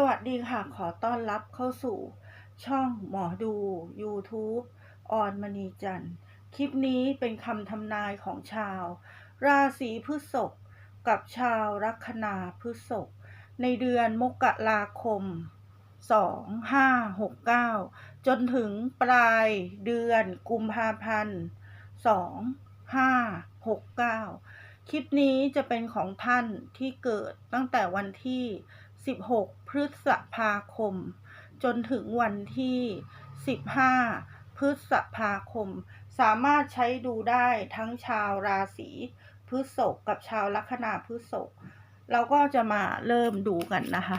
สวัสดีค่ะ ขอต้อนรับเข้าสู่ช่องหมอดู YouTube ออนมณีจันทร์ คลิปนี้เป็นคำทำนายของชาว ราศีพฤษภกับชาวลัคนาพฤษภในเดือนมกราคม 2569 จนถึงปลายเดือนกุมภาพันธ์ 2569 คลิปนี้จะเป็นของท่านที่เกิดตั้งแต่วันที่ 16 พฤษภาคม จนถึงวันที่ 15 พฤษภาคม สามารถใช้ดูได้ทั้งชาวราศีพฤษภกับชาวลัคนาพฤษภเราก็จะมาเริ่มดูกันนะคะ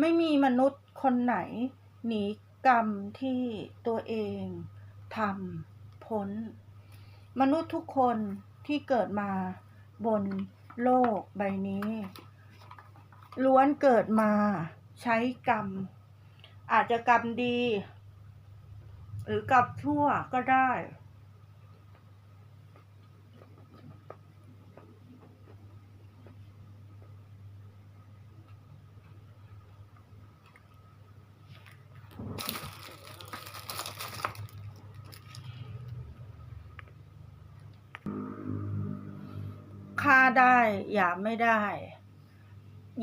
ไม่มีมนุษย์คนไหน หนีกรรมที่ตัวเองทำพ้น มนุษย์ทุกคนที่เกิดมาบนโลกใบนี้ ล้วนเกิดมาใช้กรรม อาจจะกรรมดี หรือกรรมชั่วก็ได้ ได้อย่าไม่ได้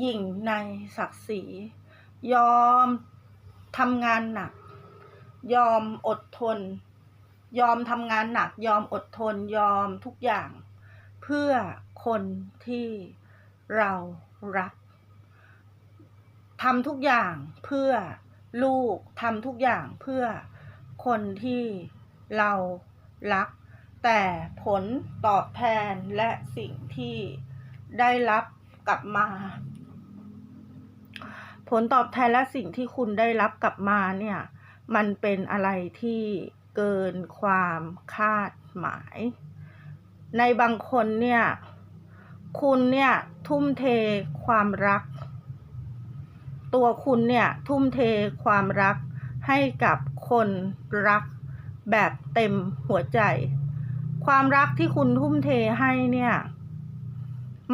ยิ่งในศักดิ์ศรี ยอมทำงานหนัก ยอมอดทน ยอมทำงานหนัก ยอมอดทนยอมทุกอย่าง เพื่อคนที่เรารักทำทุกอย่างเพื่อลูกทำทุกอย่างเพื่อคนที่เรารัก แต่ผลตอบแทนและสิ่งที่ได้รับกลับมา ผลตอบแทนและสิ่งที่คุณได้รับกลับมาเนี่ย มันเป็นอะไรที่เกินความคาดหมาย ในบางคนเนี่ย คุณเนี่ยทุ่มเทความรัก ตัวคุณเนี่ยทุ่มเทความรักให้กับคนรักแบบเต็มหัวใจ ความรักที่คุณทุ่มเทให้เนี่ย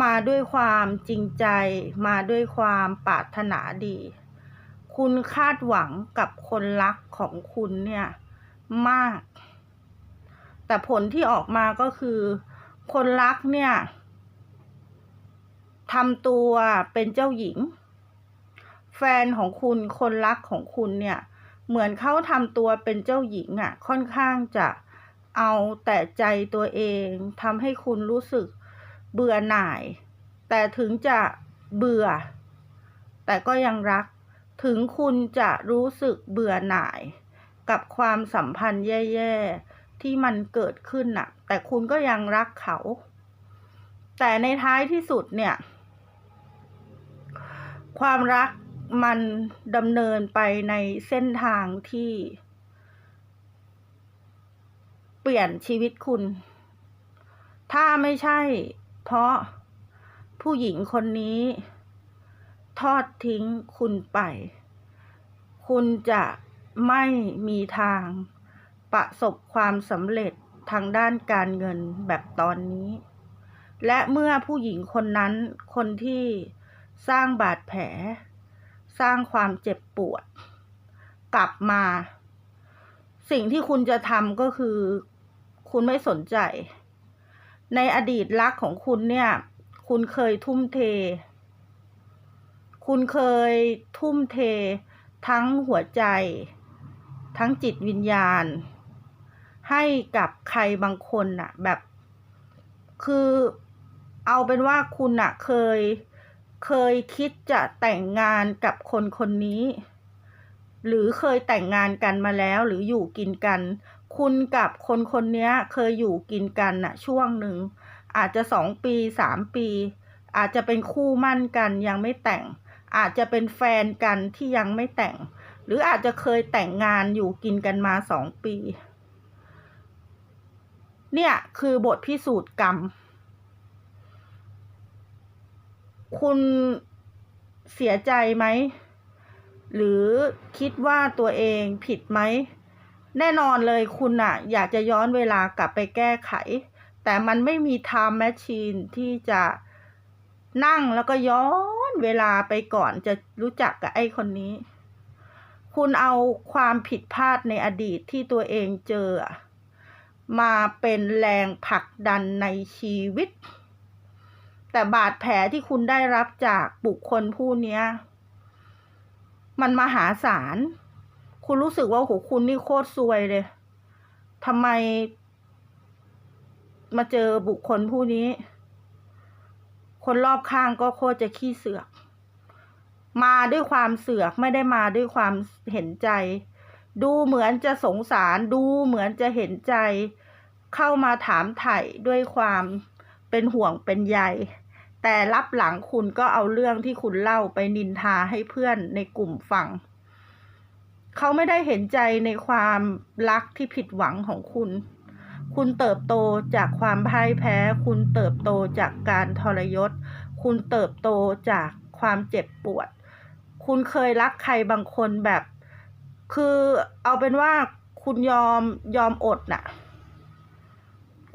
มาด้วยความจริงใจ มาด้วยความปรารถนาดี คุณคาดหวังกับคนรักของคุณเนี่ยมาก แต่ผลที่ออกมาก็คือ คนรักเนี่ยทำตัวเป็นเจ้าหญิง แฟนของคุณคนรักของคุณเนี่ย เหมือนเขาทำตัวเป็นเจ้าหญิงอะ่ะ ค่อนข้างจะ เอาแต่ใจตัวเองทำให้คุณรู้สึกเบื่อหน่าย แต่ถึงจะเบื่อ แต่ก็ยังรัก ถึงคุณจะรู้สึกเบื่อหน่าย กับความสัมพันธ์แย่ๆ ที่มันเกิดขึ้นน่ะ แต่คุณก็ยังรักเขา แต่ในท้ายที่สุดเนี่ย ความรักมันดำเนินไปในเส้นทางที่ เปลี่ยนชีวิตคุณ ถ้าไม่ใช่ เพราะผู้หญิงคนนี้ ทอดทิ้งคุณไป คุณจะไม่มีทาง ประสบความสำเร็จทางด้านการเงินแบบตอนนี้ และเมื่อผู้หญิงคนนั้น คนที่สร้างบาดแผล สร้างความเจ็บปวด กลับมา สิ่งที่คุณจะทำก็คือ คุณไม่สนใจ ในอดีตรักของคุณเนี่ย คุณเคยทุ่มเท คุณเคยทุ่มเท ทั้งหัวใจ ทั้งจิตวิญญาณ ให้กับใครบางคนน่ะ แบบ คือเอาเป็นว่าคุณน่ะเคยเคยคิดจะแต่งงานกับคนคนนี้ หรือเคยแต่งงานกันมาแล้วหรืออยู่กินกัน คุณกับคนคนนี้เคยอยู่กินกันน่ะ ช่วงหนึ่ง อาจจะสองปีสามปี อาจจะเป็นคู่มั่นกันยังไม่แต่ง อาจจะเป็นแฟนกันที่ยังไม่แต่ง หรืออาจจะเคยแต่งงานอยู่กินกันมาสองปี เนี่ยคือบทพิสูจน์กรรม คุณเสียใจไหม หรือคิดว่าตัวเองผิดไหม แน่นอนเลยคุณอะอยากจะย้อนเวลากลับไปแก้ไข แต่มันไม่มี time machine ที่จะนั่งแล้วก็ย้อนเวลาไปก่อนจะรู้จักกับไอ้คนนี้ คุณเอาความผิดพลาดในอดีตที่ตัวเองเจอ มาเป็นแรงผลักดันในชีวิต แต่บาดแผลที่คุณได้รับจากบุคคลผู้นี้ มันมหาศาล คุณรู้สึกว่าโหคุณนี่โคตรซวยเลย ทำไม มาเจอบุคคลผู้นี้ คนรอบข้างก็โคตรจะขี้เสือก มาด้วยความเสือกไม่ได้มาด้วยความเห็นใจ ดูเหมือนจะสงสาร ดูเหมือนจะเห็นใจ เข้ามาถามไถ่ด้วยความเป็นห่วงเป็นใยแต่รับหลังคุณก็เอาเรื่องที่คุณเล่าไปนินทาให้เพื่อนในกลุ่มฟัง เขาไม่ได้เห็นใจในความรักที่ผิดหวังของคุณ คุณเติบโตจากความพ่ายแพ้ คุณเติบโตจากการทรยศ คุณเติบโตจากความเจ็บปวด คุณเคยรักใครบางคนแบบ คือเอาเป็นว่าคุณยอมยอมอดน่ะ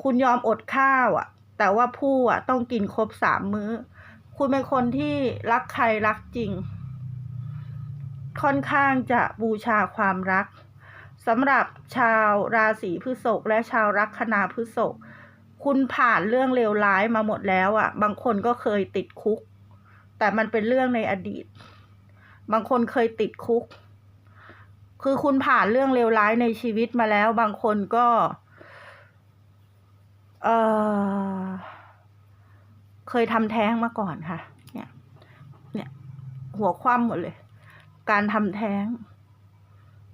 คุณยอมอดข้าวอะ แต่ว่าผู้อะต้องกินครบสามมื้อ คุณเป็นคนที่รักใครรักจริง ค่อนข้างจะบูชาความรักสำหรับชาวราศีพฤษภและชาวลัคนาพฤษภคุณผ่านเรื่องเลวร้ายมาหมดแล้วอะ บางคนก็เคยติดคุก แต่มันเป็นเรื่องในอดีต บางคนเคยติดคุก คือคุณผ่านเรื่องเลวร้ายในชีวิตมาแล้ว บางคนก็เออเคยทำแท้งมาก่อนค่ะ เนี่ย เนี่ย หัวคว่ำหมดเลย การทำแท้ง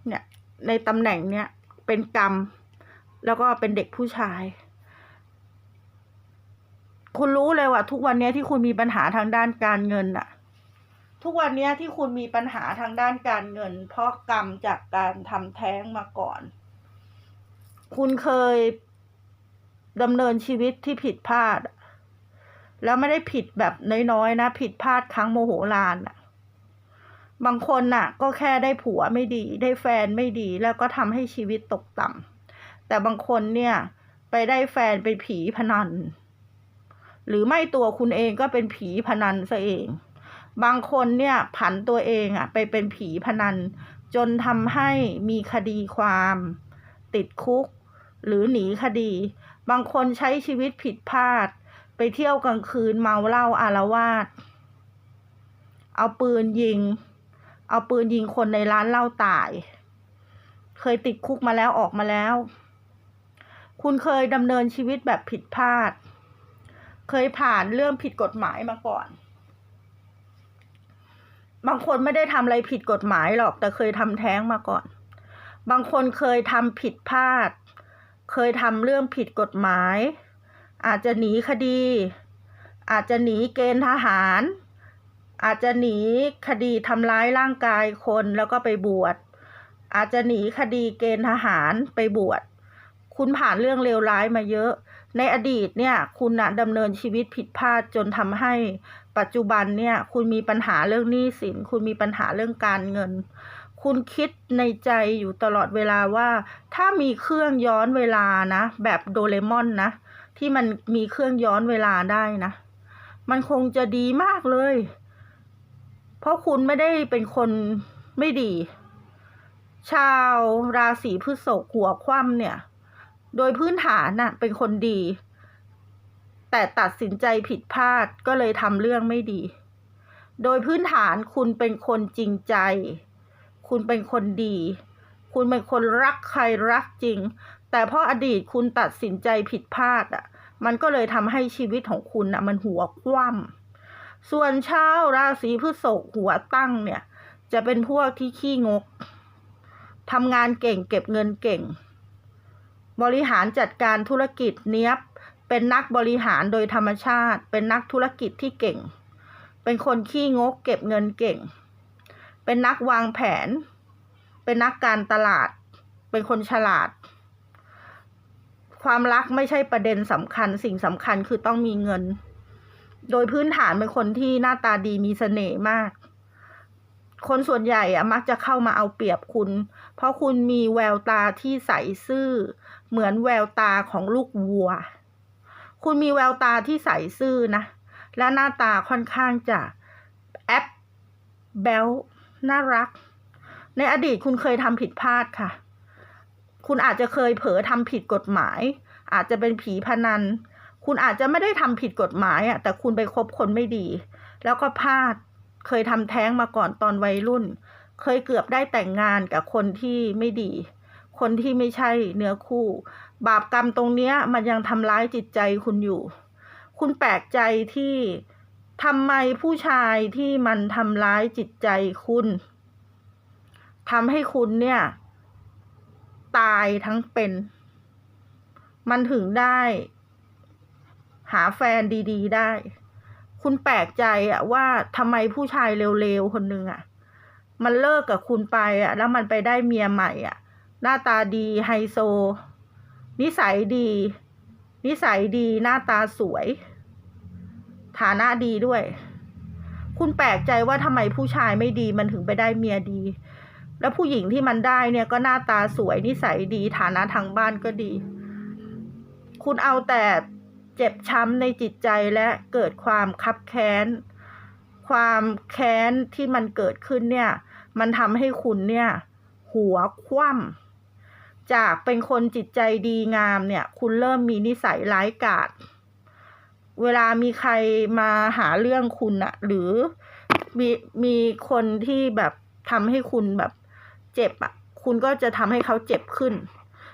เนี่ย ในตำแหน่งเนี้ยเป็นกรรม แล้วก็เป็นเด็กผู้ชาย คุณรู้เลยว่า ทุกวันเนี้ยที่คุณมีปัญหาทางด้านการเงินอะทุกวันนี้ที่คุณมีปัญหาทางด้านการเงิน เพราะกรรมจากการทำแท้งมาก่อน คุณเคยดำเนินชีวิตที่ผิดพลาด แล้วไม่ได้ผิดแบบน้อยๆนะ ผิดพลาดครั้งโมโหลานอะ บางคนน่ะ ก็แค่ได้ผัวไม่ดี ได้แฟนไม่ดี แล้วก็ทำให้ชีวิตตกต่ำแต่บางคนเนี่ย ไปได้แฟนเป็นผีพนัน หรือไม่ตัวคุณเองก็เป็นผีพนันซะเอง บางคนเนี่ยผันตัวเองอะ ไปเป็นผีพนัน จนทำให้มีคดีความ ติดคุก หรือหนีคดี บางคนใช้ชีวิตผิดพลาด ไปเที่ยวกลางคืนเมาเหล้าอารวาสเอาปืนยิง เอาปืนยิงคนในร้านเหล้าตาย เคยติดคุกมาแล้วออกมาแล้ว คุณเคยดำเนินชีวิตแบบผิดพลาด เคยผ่านเรื่องผิดกฎหมายมาก่อน บางคนไม่ได้ทำอะไรผิดกฎหมายหรอก แต่เคยทำแท้งมาก่อน บางคนเคยทำผิดพลาด เคยทำเรื่องผิดกฎหมาย อาจจะหนีคดี อาจจะหนีเกณฑ์ทหาร อาจจะหนีคดีทำร้ายร่างกายคนแล้วก็ไปบวช อาจจะหนีคดีเกณฑ์ทหารไปบวช คุณผ่านเรื่องเลวร้ายมาเยอะ ในอดีตเนี่ย คุณนะดำเนินชีวิตผิดพลาดจนทำให้ปัจจุบันเนี่ย คุณมีปัญหาเรื่องหนี้สิน คุณมีปัญหาเรื่องการเงิน คุณคิดในใจอยู่ตลอดเวลาว่า ถ้ามีเครื่องย้อนเวลานะ แบบโดเรมอนนะ ที่มันมีเครื่องย้อนเวลาได้นะ มันคงจะดีมากเลย เพราะคุณไม่ได้เป็นคนไม่ดี ชาวราศีพฤษภหัวคว่ำเนี่ย โดยพื้นฐานน่ะเป็นคนดี แต่ตัดสินใจผิดพลาดก็เลยทำเรื่องไม่ดี โดยพื้นฐานคุณเป็นคนจริงใจ คุณเป็นคนดี คุณเป็นคนรักใครรักจริง แต่เพราะอดีตคุณตัดสินใจผิดพลาดอะ มันก็เลยทำให้ชีวิตของคุณอะ มันหัวคว่ำ ส่วนชาวราศีพฤษภหัวตั้งเนี่ย จะเป็นพวกที่ขี้งกทำงานเก่งเก็บเงินเก่ง บริหารจัดการธุรกิจเนี้ยบ เป็นนักบริหารโดยธรรมชาติ เป็นนักธุรกิจที่เก่ง เป็นคนขี้งกเก็บเงินเก่ง เป็นนักวางแผน เป็นนักการตลาด เป็นคนฉลาด ความรักไม่ใช่ประเด็นสำคัญ สิ่งสำคัญคือต้องมีเงิน โดยพื้นฐานเป็นคนที่หน้าตาดีมีเสน่ห์มาก คนส่วนใหญ่อะมักจะเข้ามาเอาเปรียบคุณ เพราะคุณมีแววตาที่ใสซื่อ เหมือนแววตาของลูกวัว คุณมีแววตาที่ใสซื่อนะ และหน้าตาค่อนข้างจะแอปแบลน่ารัก ในอดีตคุณเคยทำผิดพลาดค่ะ คุณอาจจะเคยเผลอทำผิดกฎหมาย อาจจะเป็นผีพนัน คุณอาจจะไม่ได้ทำผิดกฎหมายอะแต่คุณไปคบคนไม่ดี แล้วก็พลาดเคยทำแท้งมาก่อนตอนวัยรุ่น เคยเกือบได้แต่งงานกับคนที่ไม่ดี คนที่ไม่ใช่เนื้อคู่ บาปกรรมตรงเนี้ย มันยังทำร้ายจิตใจคุณอยู่ คุณแปลกใจที่ทำไมผู้ชายที่มันทำร้ายจิตใจคุณทำให้คุณเนี่ย ตายทั้งเป็น มันถึงได้าแฟนดีๆได้ คุณแปลกใจอะว่าทำไมผู้ชายเร็วๆคนหนึ่งอะมันเลิกกับคุณไปอะแล้วมันไปได้เมียใหม่อะหน้าตาดีไฮโซ นิสัยดี นิสัยดีหน้าตาสวย ฐานะดีด้วย คุณแปลกใจว่าทำไมผู้ชายไม่ดีมันถึงไปได้เมียดี แล้วผู้หญิงที่มันได้เนี่ยก็หน้าตาสวย นิสัยดี ฐานะทางบ้านก็ดี คุณเอาแต่ เจ็บช้ำในจิตใจและเกิดความคับแค้น ความแค้นที่มันเกิดขึ้นเนี่ย มันทำให้คุณเนี่ย หัวคว่ำจากเป็นคนจิตใจดีงามเนี่ย คุณเริ่มมีนิสัยร้ายกาจเวลามีใครมาหาเรื่องคุณอะหรือมีมีคนที่แบบทำให้คุณแบบเจ็บอะคุณก็จะทำให้เขาเจ็บขึ้น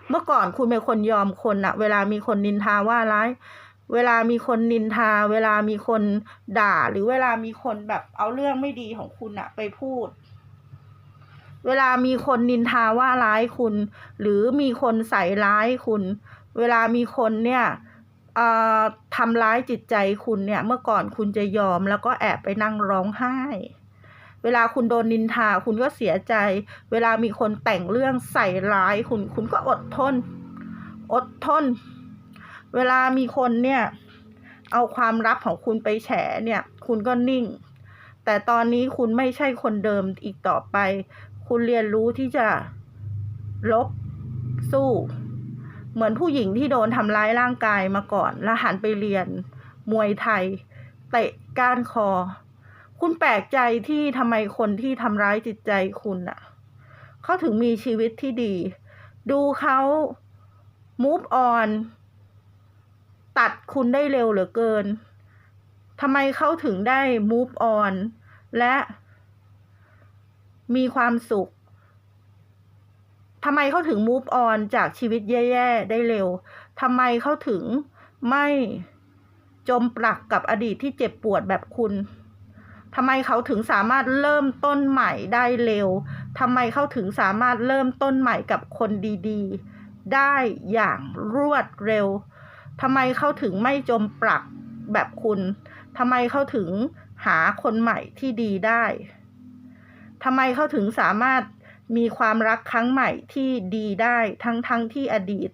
เมื่อก่อนคุณเป็นคนยอมคนอะเวลามีคนนินทาว่าร้าย เวลามีคนนินทา เวลามีคนด่า หรือเวลามีคนแบบเอาเรื่องไม่ดีของคุณอะไปพูด เวลามีคนนินทาว่าร้ายคุณ หรือมีคนใส่ร้ายคุณ เวลามีคนเนี่ยทำร้ายจิตใจคุณเนี่ย เมื่อก่อนคุณจะยอมแล้วก็แอบไปนั่งร้องไห้ เวลาคุณโดนนินทาคุณก็เสียใจ เวลามีคนแต่งเรื่องใส่ร้ายคุณคุณก็อดทน อดทน เวลามีคนเนี่ย เอาความลับของคุณไปแฉเนี่ย คุณก็นิ่ง แต่ตอนนี้คุณไม่ใช่คนเดิมอีกต่อไป คุณเรียนรู้ที่จะลบสู้ เหมือนผู้หญิงที่โดนทำร้ายร่างกายมาก่อน แล้วหันไปเรียน มวยไทย เตะก้านคอ คุณแปลกใจที่ทำไมคนที่ทำร้ายจิตใจคุณอะเขาถึงมีชีวิตที่ดี ดูเขา move on ตัดคุณได้เร็วเหลือเกินทำไมเขาถึงได้ move on และมีความสุขทำไมเขาถึง move on จากชีวิตแย่ ๆ ได้เร็วทำไมเขาถึงไม่จมปลักกับอดีตที่เจ็บปวดแบบคุณทำไมเขาถึงสามารถเริ่มต้นใหม่ได้เร็วทำไมเขาถึงสามารถเริ่มต้นใหม่กับคนดี ๆ ได้อย่างรวดเร็ว ทำไมเขาถึงไม่จมปลักแบบคุณทำไมเขาถึงหาคนใหม่ที่ดีได้ทำไมเขาถึงสามารถมีความรักครั้งใหม่ที่ดีได้ทั้งทั้งที่อดีต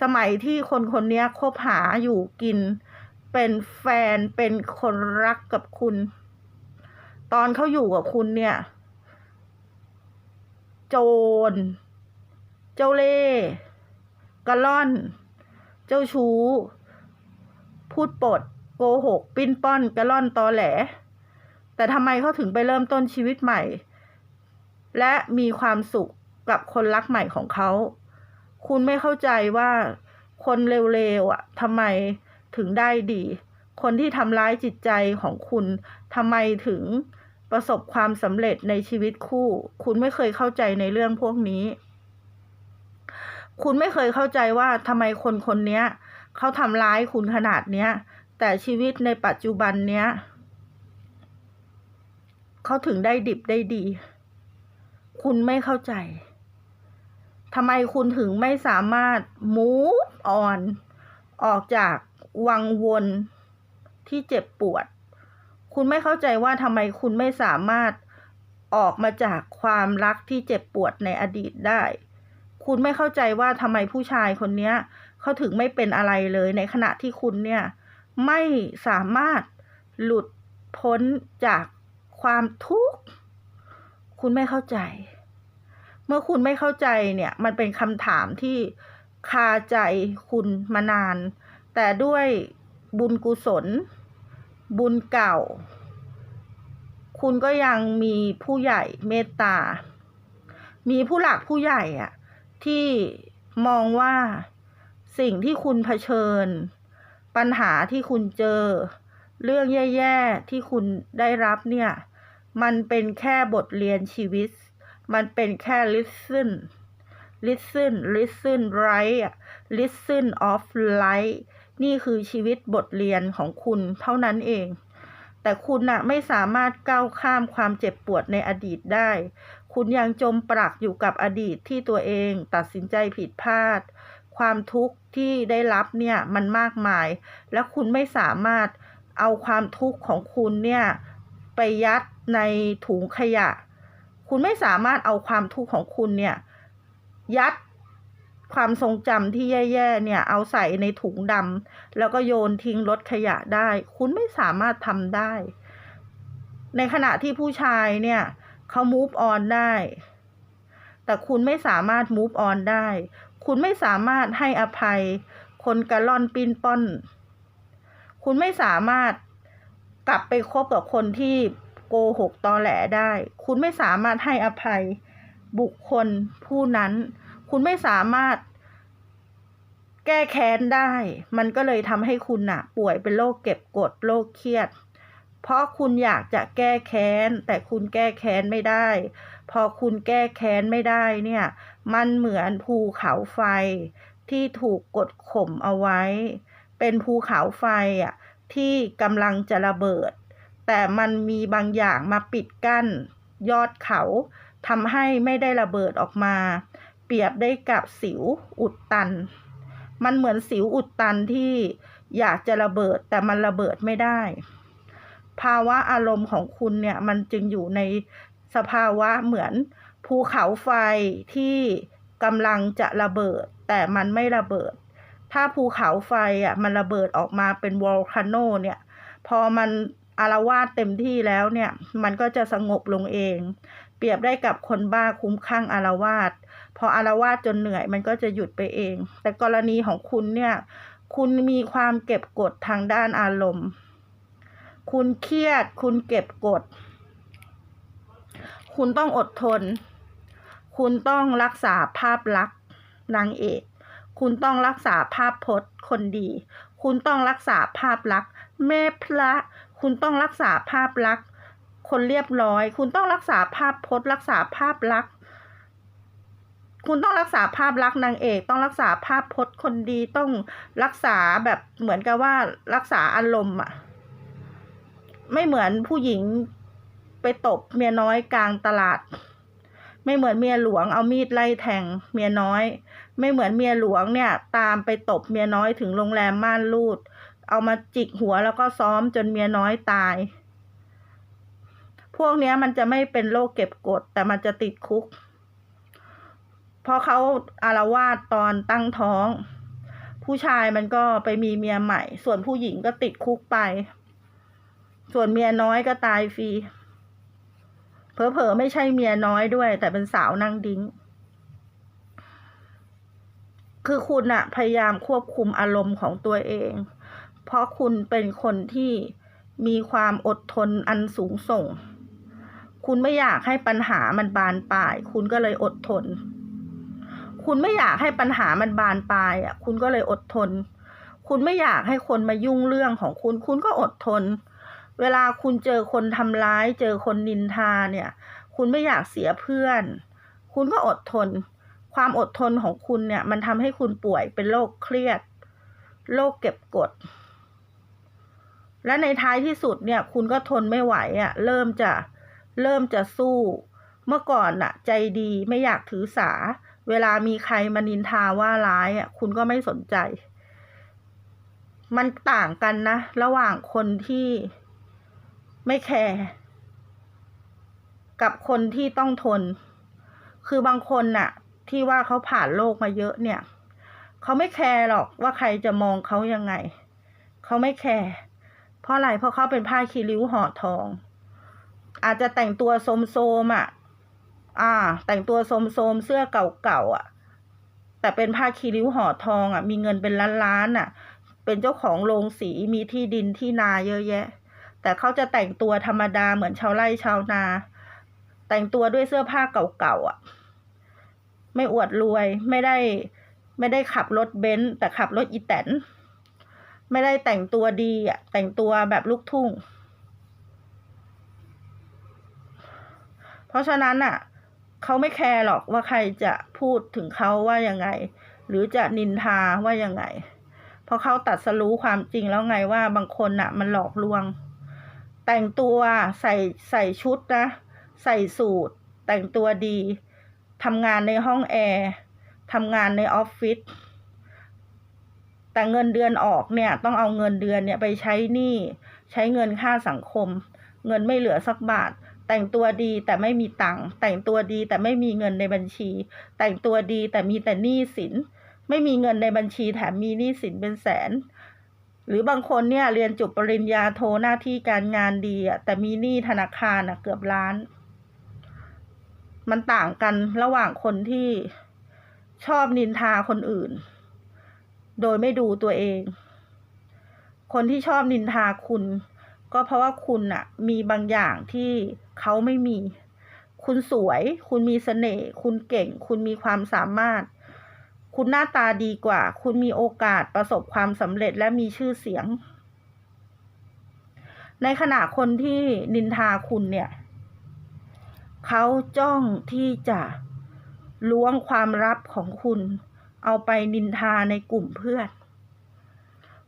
สมัยที่คนคนนี้คบหาอยู่กิน เป็นแฟนเป็นคนรักกับคุณ ตอนเขาอยู่กับคุณเนี่ย โจร เจ้าเล่กระล่อน เจ้าชู้ พูดปด โกหก ปิ้นป้อนกระล่อนตอแหล แต่ทำไมเขาถึงไปเริ่มต้นชีวิตใหม่ และมีความสุขกับคนรักใหม่ของเขา คุณไม่เข้าใจว่าคนเร็วๆอะทำไมถึงได้ดี คนที่ทำร้ายจิตใจของคุณทำไมถึงประสบความสำเร็จในชีวิตคู่ คุณไม่เคยเข้าใจในเรื่องพวกนี้ คุณไม่เคยเข้าใจว่าทำไมคนคนนี้เขาทำร้ายคุณขนาดเนี้ย แต่ชีวิตในปัจจุบันเนี้ยเขาถึงได้ดิบได้ดี คุณไม่เข้าใจทำไมคุณถึงไม่สามารถ move on ออกจากวังวนที่เจ็บปวด คุณไม่เข้าใจว่าทำไมคุณไม่สามารถออกมาจากความรักที่เจ็บปวดในอดีตได้ คุณไม่เข้าใจว่าทำไมผู้ชายคนเนี้ยเขาถึงไม่เป็นอะไรเลยในขณะที่คุณเนี่ย ไม่สามารถหลุดพ้นจากความทุกข์ คุณไม่เข้าใจ เมื่อคุณไม่เข้าใจเนี่ย มันเป็นคำถามที่คาใจคุณมานาน แต่ด้วยบุญกุศล บุญเก่า คุณก็ยังมีผู้ใหญ่เมตตา มีผู้หลักผู้ใหญ่อะ ที่มองว่าสิ่งที่คุณเผชิญ ปัญหาที่คุณเจอ เรื่องแย่ๆที่คุณได้รับเนี่ย มันเป็นแค่บทเรียนชีวิต มันเป็นแค่ listen listen listen right listen of life นี่คือชีวิตบทเรียนของคุณเท่านั้นเอง แต่คุณน่ะไม่สามารถก้าวข้ามความเจ็บปวดในอดีตได้ คุณยังจมปลักอยู่กับอดีตที่ตัวเองตัดสินใจผิดพลาด ความทุกข์ที่ได้รับเนี่ยมันมากมาย และคุณไม่สามารถเอาความทุกข์ของคุณเนี่ยไปยัดในถุงขยะ คุณไม่สามารถเอาความทุกข์ของคุณเนี่ยยัดความทรงจำที่แย่ๆเนี่ยเอาใส่ในถุงดำแล้วก็โยนทิ้งรถขยะได้ คุณไม่สามารถทำได้ ในขณะที่ผู้ชายเนี่ย เขา move on ได้ แต่คุณไม่สามารถ move on ได้ คุณไม่สามารถให้อภัย คนกระล่อนปิ้นป้อน คุณไม่สามารถกลับไปคบกับคนที่โกหกตอแหลได้ คุณไม่สามารถให้อภัยบุคคลผู้นั้น คุณไม่สามารถแก้แค้นได้ มันก็เลยทำให้คุณน่ะป่วยเป็นโรคเก็บกด โรคเครียด เพราะคุณอยากจะแก้แค้น แต่คุณแก้แค้นไม่ได้ พอคุณแก้แค้นไม่ได้เนี่ย มันเหมือนภูเขาไฟที่ถูกกดข่มเอาไว้ เป็นภูเขาไฟอะที่กำลังจะระเบิด แต่มันมีบางอย่างมาปิดกั้น ยอดเขาทำให้ไม่ได้ระเบิดออกมา เปรียบได้กับสิวอุดตัน มันเหมือนสิวอุดตันที่อยากจะระเบิดแต่มันระเบิดไม่ได้ ภาวะอารมณ์ของคุณเนี่ยมันจึงอยู่ในสภาวะเหมือนภูเขาไฟที่กำลังจะระเบิด แต่มันไม่ระเบิด ถ้าภูเขาไฟอะมันระเบิดออกมาเป็นวอลคาโนเนี่ย พอมันอารวาสเต็มที่แล้วเนี่ย มันก็จะสงบลงเอง เปรียบได้กับคนบ้าคุ้มข้างอารวาสพออารวาสจนเหนื่อยมันก็จะหยุดไปเอง แต่กรณีของคุณเนี่ย คุณมีความเก็บกดทางด้านอารมณ์ คุณเครียด คุณเก็บกด คุณต้องอดทน คุณต้องรักษาภาพลักษณ์นางเอก คุณต้องรักษาภาพพจน์คนดี คุณต้องรักษาภาพลักษณ์แม่พระ คุณต้องรักษาภาพลักษณ์คนเรียบร้อย คุณต้องรักษาภาพพจน์ รักษาภาพลักษณ์คุณต้องรักษาภาพลักษณ์นางเอก ต้องรักษาภาพพจน์คนดีต้องรักษาแบบเหมือนกับว่ารักษาอารมณ์อะ ไม่เหมือนผู้หญิงไปตบเมียน้อยกลางตลาด ไม่เหมือนเมียหลวงเอามีดไล่แทงเมียน้อย ไม่เหมือนเมียหลวงเนี่ย ตามไปตบเมียน้อยถึงโรงแรมม่านรูด เอามาจิกหัวแล้วก็ซ้อมจนเมียน้อยตาย พวกนี้มันจะไม่เป็นโรคเก็บกดแต่มันจะติดคุก เพราะเขาอารวาสตอนตั้งท้อง ผู้ชายมันก็ไปมีเมียใหม่ ส่วนผู้หญิงก็ติดคุกไป ส่วนเมียน้อยก็ตายฟรีเผลอๆไม่ใช่เมียน้อยด้วย แต่เป็นสาวนั่งดิ้ง คือคุณอะพยายามควบคุมอารมณ์ของตัวเอง เพราะคุณเป็นคนที่มีความอดทนอันสูงส่ง คุณไม่อยากให้ปัญหามันบานปลาย คุณก็เลยอดทน คุณไม่อยากให้ปัญหามันบานปลายอะ คุณก็เลยอดทน คุณไม่อยากให้คนมายุ่งเรื่องของคุณ คุณก็อดทน เวลาคุณเจอคนทำร้าย เจอคนนินทาเนี่ย คุณไม่อยากเสียเพื่อน คุณก็อดทน ความอดทนของคุณเนี่ย มันทำให้คุณป่วยเป็นโรคเครียดโรคเก็บกด และในท้ายที่สุดเนี่ย คุณก็ทนไม่ไหวอะ่ะ เริ่มจะเริ่มจะสู้ เมื่อก่อนน่ะ ใจดีไม่อยากถือสา เวลามีใครมานินทาว่าร้ายอะ คุณก็ไม่สนใจ มันต่างกันนะ ระหว่างคนที่ ไม่แคร์กับคนที่ต้องทน คือบางคนน่ะ ที่ว่าเขาผ่านโลกมาเยอะเนี่ย เขาไม่แคร์หรอกว่าใครจะมองเขายังไง เขาไม่แคร์เพราะอะไรเพราะเขาเป็นผ้าคีริ้วห่อทอง อาจจะแต่งตัวโสมๆอะ อ่า แต่งตัวโสมๆเสื้อเก่าๆอะ แต่เป็นผ้าคีริ้วห่อทองอะ มีเงินเป็นล้านๆอะ เป็นเจ้าของโรงสีมีที่ดินที่นาเยอะแยะ แต่เขาจะแต่งตัวธรรมดาเหมือนชาวไร่ชาวนา แต่งตัวด้วยเสื้อผ้าเก่าๆอะ ไม่อวดรวยไม่ได้ ไม่ได้ขับรถเบนซ์แต่ขับรถอีแตนไม่ได้แต่งตัวดีอะ แต่งตัวแบบลูกทุ่ง เพราะฉะนั้นอะเขาไม่แคร์หรอกว่าใครจะพูดถึงเขาว่ายังไง หรือจะนินทาว่ายังไง เพราะเขาตัดสรู้ความจริงแล้วไงว่าบางคนน่ะ มันหลอกลวง แต่งตัวใส่ใส่ชุดนะ ใส่สูทแต่งตัวดีทำงานในห้องแอร์ทำงานในออฟฟิศแต่เงินเดือนออกเนี่ย ต้องเอาเงินเดือนเนี่ยไปใช้หนี้ใช้เงินค่าสังคม เงินไม่เหลือสักบาท แต่งตัวดีแต่ไม่มีตังค์แต่งตัวดีแต่ไม่มีเงินในบัญชี แต่งตัวดีแต่มีแต่หนี้สิน ไม่มีเงินในบัญชีแถมมีหนี้สินเป็นแสน หรือบางคนเนี่ยเรียนจบปริญญาโทหน้าที่การงานดีอะแต่มีหนี้ธนาคารอะเกือบล้าน มันต่างกันระหว่างคนที่ชอบนินทาคนอื่น โดยไม่ดูตัวเอง คนที่ชอบนินทาคุณ ก็เพราะว่าคุณอะมีบางอย่างที่เขาไม่มี คุณสวย คุณมีเสน่ห์คุณเก่ง คุณมีความสามารถ คุณหน้าตาดีกว่า คุณมีโอกาสประสบความสำเร็จและมีชื่อเสียง ในขณะคนที่นินทาคุณเนี่ย เขาจ้องที่จะล้วงความลับของคุณ เอาไปนินทาในกลุ่มเพื่อน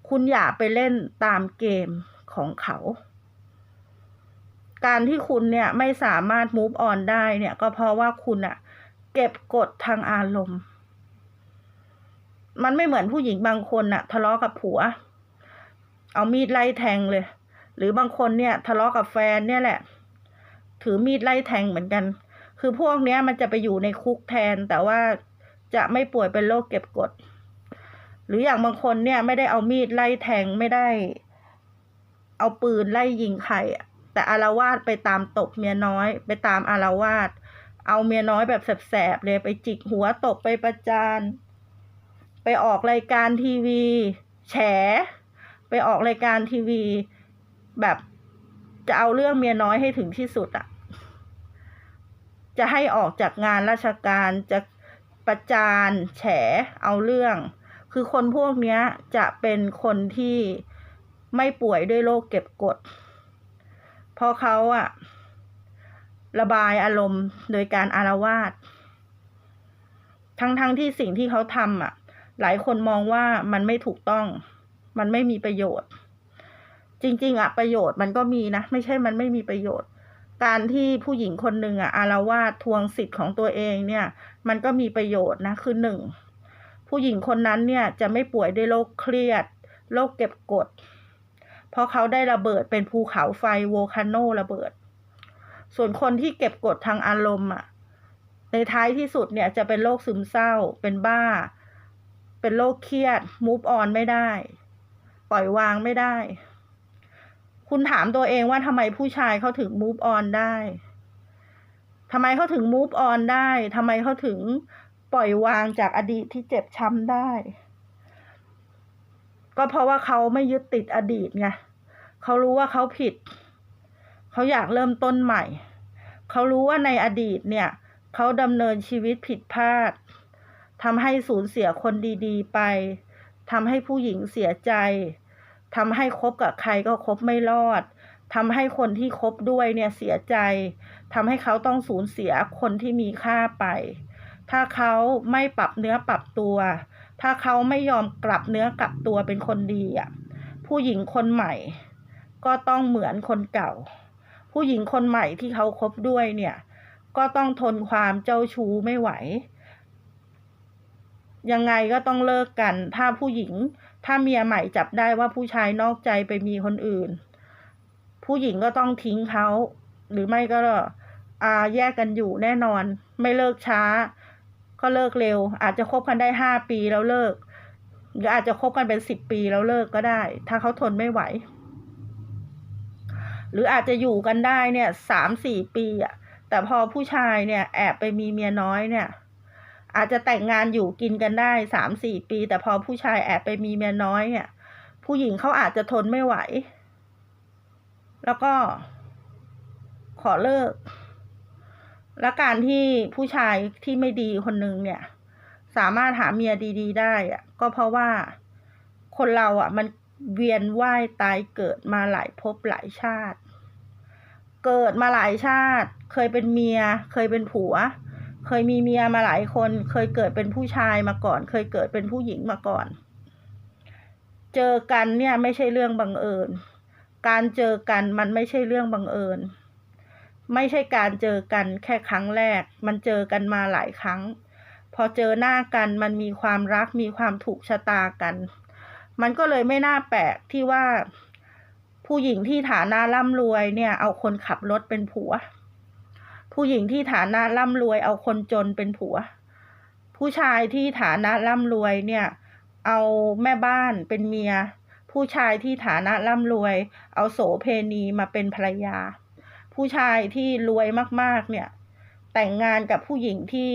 คุณอย่าไปเล่นตามเกมของเขา การที่คุณเนี่ยไม่สามารถ move on ได้เนี่ยก็เพราะว่าคุณอะเก็บกดทางอารมณ์ มันไม่เหมือนผู้หญิงบางคนน่ะ ทะเลาะกับผัว เอามีดไล่แทงเลย หรือบางคนเนี่ย ทะเลาะกับแฟนเนี่ยแหละ ถือมีดไล่แทงเหมือนกัน คือพวกเนี้ยมันจะไปอยู่ในคุกแทน แต่ว่าจะไม่ป่วยเป็นโรคเก็บกด หรืออย่างบางคนเนี่ย ไม่ได้เอามีดไล่แทงไม่ได้ เอาปืนไล่ยิงใครแต่อารวาสไปตามตบเมียน้อย ไปตามอารวาสเอาเมียน้อยแบบแสบๆเลยไปจิกหัวตบไปประจาน ไปออกรายการทีวี แฉ ไปออกรายการทีวี แบบจะเอาเรื่องเมียน้อยให้ถึงที่สุดอะจะให้ออกจากงานราชการจะประจานแฉเอาเรื่อง คือคนพวกเนี้ยจะเป็นคนที่ไม่ป่วยด้วยโรคเก็บกด เพราะเขาอะระบายอารมณ์โดยการอารวาสทั้งๆทที่สิ่งที่เขาทำอะ หลายคนมองว่ามันไม่ถูกต้อง มันไม่มีประโยชน์ จริง ๆอะประโยชน์มันก็มีนะ ไม่ใช่มันไม่มีประโยชน์ การที่ผู้หญิงคนหนึ่งอะอารวาสทวงสิทธิ์ของตัวเองเนี่ย มันก็มีประโยชน์นะคือหนึ่งผู้หญิงคนนั้นเนี่ยจะไม่ป่วยด้วยโรคเครียดโรคเก็บกด เพราะเขาได้ระเบิดเป็นภูเขาไฟโวคาโนระเบิด ส่วนคนที่เก็บกดทางอารมณ์อะในท้ายที่สุดเนี่ยจะเป็นโรคซึมเศร้าเป็นบ้า เป็นโรคเครียด move on ไม่ได้ ปล่อยวางไม่ได้ คุณถามตัวเองว่าทำไมผู้ชายเขาถึง move on ได้ทำไมเขาถึง move on ได้ทำไมเขาถึงปล่อยวางจากอดีตที่เจ็บช้ำได้ ก็เพราะว่าเขาไม่ยึดติดอดีตไงเขารู้ว่าเขาผิด เขาอยากเริ่มต้นใหม่ เขารู้ว่าในอดีตเนี่ย เขาดำเนินชีวิตผิดพลาด ทำให้สูญเสียคนดีๆ ไปทำให้ผู้หญิงเสียใจทำให้คบกับใครก็คบไม่รอดทำให้คนที่คบด้วยเนี่ยเสียใจทำให้เขาต้องสูญเสียคนที่มีค่าไป ถ้าเขาไม่ปรับเนื้อปรับตัว ถ้าเขาไม่ยอมกลับเนื้อกลับตัวเป็นคนดีอะ ผู้หญิงคนใหม่ ก็ต้องเหมือนคนเก่า ผู้หญิงคนใหม่ที่เขาคบด้วยเนี่ย ก็ต้องทนความเจ้าชู้ไม่ไหว ยังไงก็ต้องเลิกกัน ถ้าผู้หญิง ถ้าเมียใหม่จับได้ว่าผู้ชายนอกใจไปมีคนอื่น ผู้หญิงก็ต้องทิ้งเขาหรือไม่ก็อ่าแยกกันอยู่แน่นอน ไม่เลิกช้า ก็เลิกเร็ว อาจจะคบกันได้ห้าปีแล้วเลิก หรืออาจจะคบกันเป็นสิบปีแล้วเลิกก็ได้ ถ้าเขาทนไม่ไหว หรืออาจจะอยู่กันได้เนี่ยสามสี่ปีอะแต่พอผู้ชายเนี่ยแอบไปมีเมียน้อยเนี่ย อาจจะแต่งงานอยู่กินกันได้สามสี่ปี แต่พอผู้ชายแอบไปมีเมียน้อยเนี่ย ผู้หญิงเขาอาจจะทนไม่ไหว แล้วก็ ขอเลิก และการที่ผู้ชายที่ไม่ดีคนหนึ่งเนี่ย สามารถหาเมียดี ๆ ได้อะก็เพราะว่าคนเราอะ มันเวียนว่ายตายเกิดมาหลายภพหลายชาติ เกิดมาหลายชาติ เคยเป็นเมีย เคยเป็นผัว เคยมีเมียมาหลายคน เคยเกิดเป็นผู้ชายมาก่อน เคยเกิดเป็นผู้หญิงมาก่อน เจอกันเนี่ยไม่ใช่เรื่องบังเอิญ การเจอกันมันไม่ใช่เรื่องบังเอิญ ไม่ใช่การเจอกันแค่ครั้งแรก มันเจอกันมาหลายครั้ง พอเจอหน้ากันมันมีความรักมีความถูกชะตากัน มันก็เลยไม่น่าแปลกที่ว่า ผู้หญิงที่ฐานะร่ำรวยเนี่ย เอาคนขับรถเป็นผัว ผู้หญิงที่ฐานะร่ำรวยเอาคนจนเป็นผัว ผู้ชายที่ฐานะร่ำรวยเนี่ย เอาแม่บ้านเป็นเมีย ผู้ชายที่ฐานะร่ำรวย เอาโสเพณีมาเป็นภรรยา ผู้ชายที่รวยมากๆเนี่ย แต่งงานกับผู้หญิงที่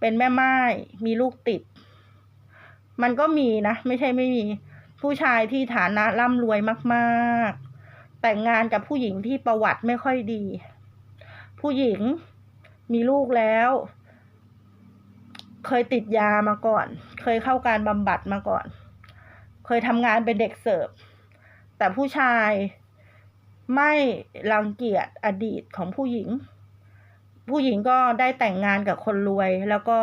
เป็นแม่ไม้มีลูกติด มันก็มีนะ ไม่ใช่ไม่มี ผู้ชายที่ฐานะร่ำรวยมาก ๆ แต่งงานกับผู้หญิงที่ประวัติไม่ค่อยดี ผู้หญิงมีลูกแล้ว เคยติดยามาก่อน เคยเข้าการบำบัดมาก่อน เคยทำงานเป็นเด็กเสิร์ฟ แต่ผู้ชายไม่รังเกียจอดีตของผู้หญิง ผู้หญิงก็ได้แต่งงานกับคนรวย แล้วก็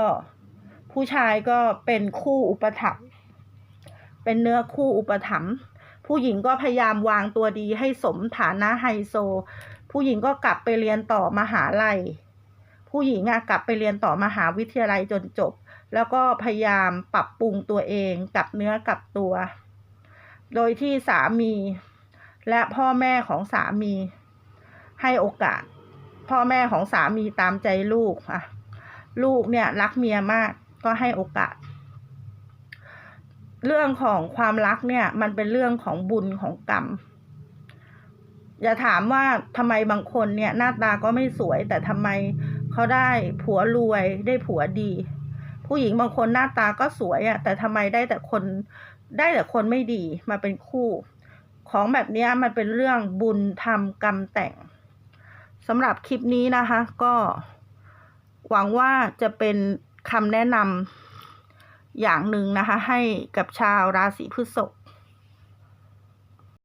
ผู้ชายก็เป็นคู่อุปถัมภ์เป็นเนื้อคู่อุปถัมภ์ผู้หญิงก็พยายามวางตัวดีให้สมฐานะไฮโซ ผู้หญิงก็กลับไปเรียนต่อมหาลัย ผู้หญิงอะกลับไปเรียนต่อมหาวิทยาลัยจนจบ แล้วก็พยายามปรับปรุงตัวเองกลับเนื้อกลับตัว โดยที่สามี และพ่อแม่ของสามี ให้โอกาส พ่อแม่ของสามีตามใจลูกอะลูกเนี่ยรักเมียมากก็ให้โอกาส เรื่องของความรักเนี่ยมันเป็นเรื่องของบุญของกรรม อย่าถามว่าทำไมบางคนเนี่ยหน้าตาก็ไม่สวย แต่ทำไมเขาได้ผัวรวยได้ผัวดี ผู้หญิงบางคนหน้าตาก็สวยอะ่ะแต่ทำไมได้แต่คนได้แต่คนไม่ดีมาเป็นคู่ ของแบบนี้มันเป็นเรื่องบุญทำกรรมแต่งสำหรับคลิปนี้นะคะ ก็หวังว่าจะเป็นคำแนะนำอย่างหนึ่งนะคะ ให้กับชาวราศีพฤษภ